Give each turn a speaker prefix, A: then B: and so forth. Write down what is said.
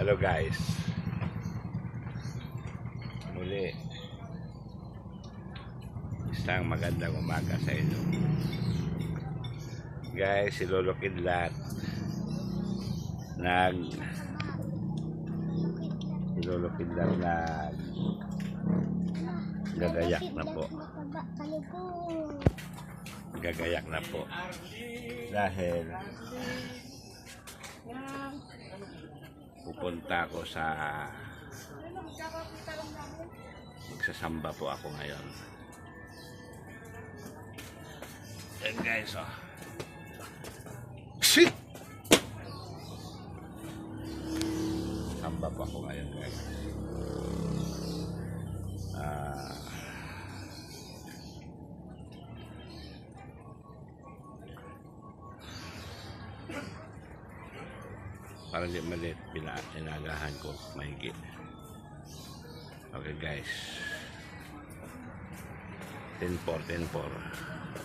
A: Hello guys. Muli. Isang magandang umaga sa inyo. Guys, si Lolo Kidlat nag si Lolo Kidlat nag gagayak na po. Gagayak na po. Dahil pupunta ako sa magsasamba po ako ngayon. Yan guys, oh. Shit! Samba po ako ngayon guys. Para di malit pina inagahan ko mahigit okay guys. 10 4 10 4